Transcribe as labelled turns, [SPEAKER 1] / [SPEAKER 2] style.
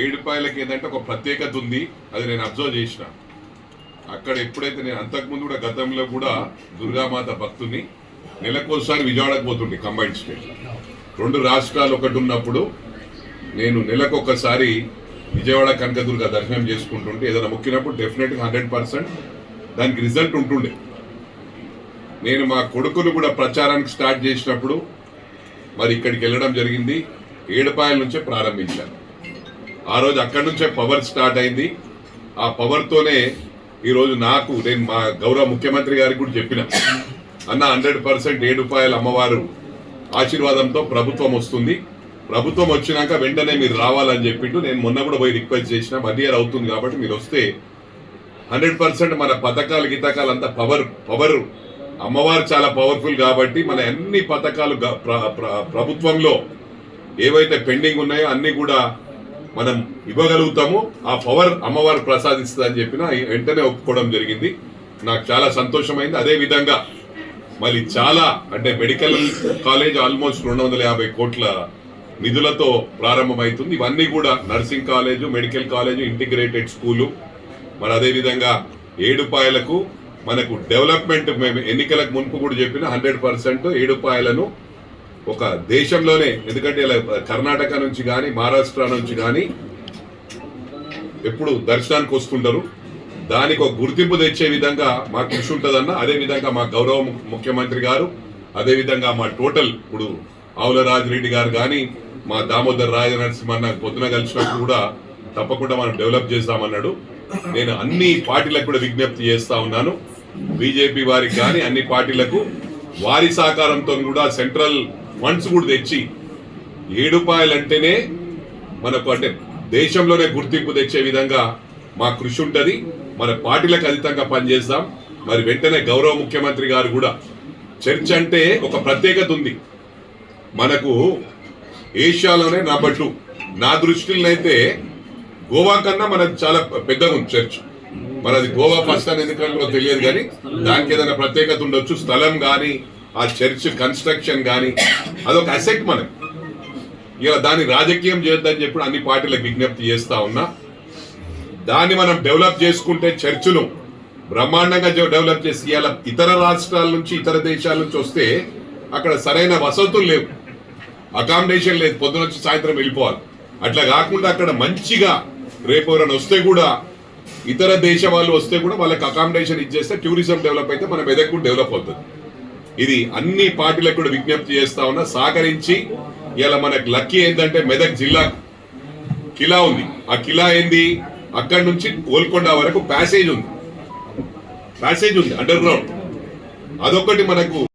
[SPEAKER 1] ఏడుపాయలకి ఏంటంటే ఒక ప్రత్యేకత ఉంది. అది నేను అబ్జర్వ్ చేసిన. అక్కడ ఎప్పుడైతే నేను అంతకుముందు కూడా గతంలో కూడా దుర్గామాత భక్తుని నెలకోసారి విజయవాడకు పోతుండే కంబైన్డ్ స్టేట్. రెండు రాష్ట్రాలు ఒకటి ఉన్నప్పుడు నేను నెలకొకసారి విజయవాడ కనకదుర్గ దర్శనం చేసుకుంటుంటే ఏదైనా మొక్కినప్పుడు డెఫినెట్గా హండ్రెడ్ పర్సెంట్ దానికి రిజల్ట్ ఉంటుండే. నేను మా కొడుకును కూడా ప్రచారానికి స్టార్ట్ చేసినప్పుడు మరి ఇక్కడికి వెళ్ళడం జరిగింది. ఏడుపాయల నుంచే ప్రారంభించాను. ఆ రోజు అక్కడి నుంచే పవర్ స్టార్ట్ అయింది. ఆ పవర్తోనే ఈరోజు నాకు నేను మా గౌరవ ముఖ్యమంత్రి గారికి కూడా చెప్పిన అన్న హండ్రెడ్ పర్సెంట్ ఏడుపాయల అమ్మవారు ఆశీర్వాదంతో ప్రభుత్వం వస్తుంది. ప్రభుత్వం వచ్చినాక వెంటనే మీరు రావాలని చెప్పిండు. నేను మొన్న కూడా పోయి రిక్వెస్ట్ చేసిన వన్ ఇయర్ అవుతుంది కాబట్టి మీరు వస్తే హండ్రెడ్ పర్సెంట్ మన పథకాలు గీతకాలు అంతా పవర్ పవర్ అమ్మవారు చాలా పవర్ఫుల్ కాబట్టి మన అన్ని పథకాలు ప్రభుత్వంలో ఏవైతే పెండింగ్ ఉన్నాయో అన్ని కూడా మనం ఇవ్వగలుగుతాము ఆ పవర్ అమ్మవారు ప్రసాదిస్తుంది అని చెప్పిన వెంటనే ఒప్పుకోవడం జరిగింది. నాకు చాలా సంతోషమైంది. అదే విధంగా మరి చాలా అంటే మెడికల్ కాలేజ్ ఆల్మోస్ట్ రెండు వందల యాభై కోట్ల నిధులతో ప్రారంభమవుతుంది ఇవన్నీ కూడా nursing college medical college integrated school. మరి అదే విధంగా ఏడుపాయలకు మనకు డెవలప్మెంట్ మేము ఎన్నికలకు మునుపు కూడా చెప్పిన హండ్రెడ్ పర్సెంట్ ఏడుపాయలను ఒక దేశంలోనే ఎందుకంటే ఇలా కర్ణాటక నుంచి కానీ మహారాష్ట్ర నుంచి కానీ ఎప్పుడు దర్శనానికి వస్తుంటారు. దానికి ఒక గుర్తింపు తెచ్చే విధంగా మా కృషి ఉంటుందన్న అదే విధంగా మా గౌరవ ముఖ్యమంత్రి గారు అదే విధంగా మా టోటల్ ఇప్పుడు ఆవుల రాజిరెడ్డి గారు కానీ మా దామోదర్ రాజ నరసింహన్న పొద్దున కలిసినప్పుడు కూడా తప్పకుండా మనం డెవలప్ చేస్తామన్నాడు. నేను అన్ని పార్టీలకు కూడా విజ్ఞప్తి చేస్తా ఉన్నాను. బీజేపీ వారికి కానీ అన్ని పార్టీలకు వారి సహకారంతో కూడా సెంట్రల్ ఫండ్స్ కూడా తెచ్చి ఏడుపాయలంటేనే మనకు అంటే దేశంలోనే గుర్తింపు తెచ్చే విధంగా మా కృషి ఉంటుంది. మన పార్టీలకు అధితంగా పనిచేస్తాం. మరి వెంటనే గౌరవ ముఖ్యమంత్రి గారు కూడా చర్చ్ అంటే ఒక ప్రత్యేకత ఉంది. మనకు ఏషియాలోనే నా బట్టు నా దృష్టిలో అయితే గోవా కన్నా మనది చాలా పెద్దగా ఉంది చర్చ్. మనది గోవా ఫస్ట్ అని ఎందుకంటే తెలియదు కానీ దానికి ఏదైనా ప్రత్యేకత ఉండొచ్చు. స్థలం కానీ ఆ చర్చ్ కన్స్ట్రక్షన్ కానీ అదొక అసెట్ మనకి. ఇలా దాన్ని రాజకీయం చేయొద్దని చెప్పి అన్ని పార్టీలకు విజ్ఞప్తి చేస్తా ఉన్నా. దాన్ని మనం డెవలప్ చేసుకుంటే చర్చిను బ్రహ్మాండంగా డెవలప్ చేసి ఇవాళ ఇతర రాష్ట్రాల నుంచి ఇతర దేశాల నుంచి వస్తే అక్కడ సరైన వసతులు లేవు. అకామిడేషన్ లేదు. పొద్దున వచ్చి సాయంత్రం వెళ్ళిపోవాలి. అట్లా కాకుండా అక్కడ మంచిగా రేపు ఎవరైనా వస్తే కూడా ఇతర దేశ వాళ్ళు వస్తే కూడా వాళ్ళకి అకామిడేషన్ ఇచ్చేస్తే టూరిజం డెవలప్ అయితే మన మెదక్ డెవలప్ అవుతుంది. ఇది అన్ని పార్టీలకు కూడా విజ్ఞప్తి చేస్తా ఉన్నా సహకరించి ఇలా మనకు లక్కీ ఏంటంటే మెదక్ జిల్లా కిలా ఉంది. ఆ కిలా ఏంది? అక్కడి నుంచి గోల్కొండ వరకు ప్యాసేజ్ ఉంది. ప్యాసేజ్ ఉంది అండర్ గ్రౌండ్ అదొకటి మనకు